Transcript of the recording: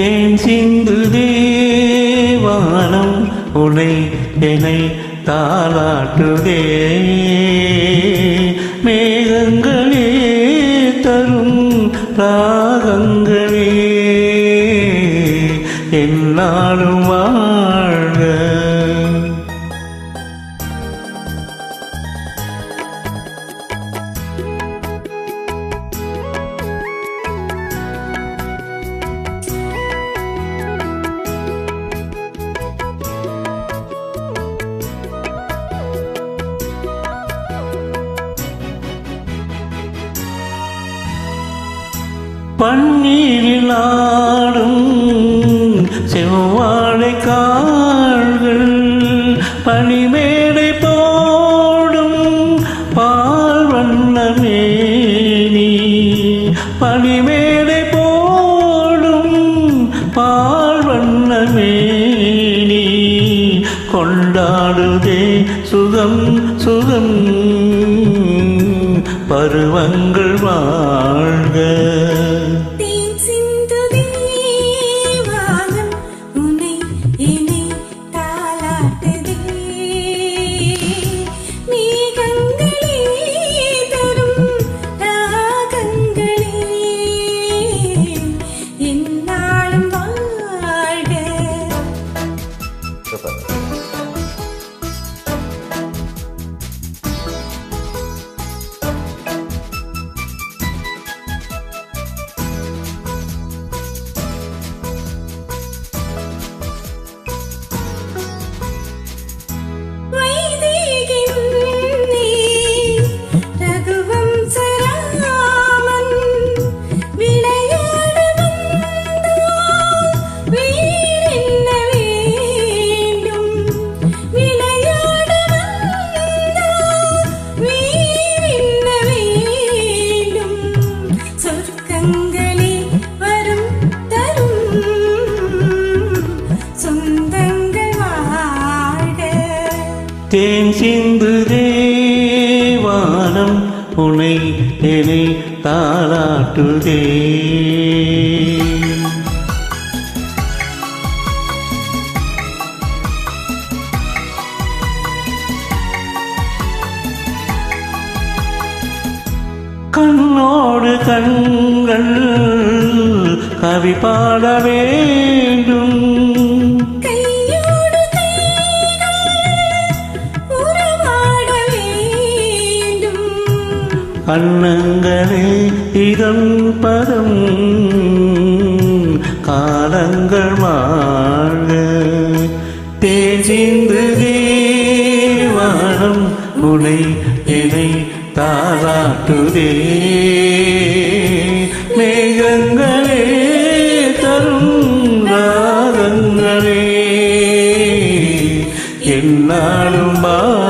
தேன் சிந்து தேவானம் உனை என்னை தாளாட்டுதே. மேகங்களே தரும் ராகங்களே என்னாலும் வா பன்னீரில் ஆடும் செவ்வாழை கால்கள் பனிமேடை போடும் பால் வண்ணமேனி பனிமேடை போடும் பால் வண்ணமேனி கொண்டாடுதே சுகம் சுகம். பருவங்கள் வாழ்க. தேன் சிந்து தேவானம் உனை என்னை தாளாட்டுதே. கண்ணோடு கண்கள் கவி பாடவே அன்னங்களே இதம் பதம் காலங்கள் வாழ்க. தேஜிந்து தேவானம் உனை இதை தாராட்டுதே. மேகங்களே தரும் ராகங்களே என்னாலும் பா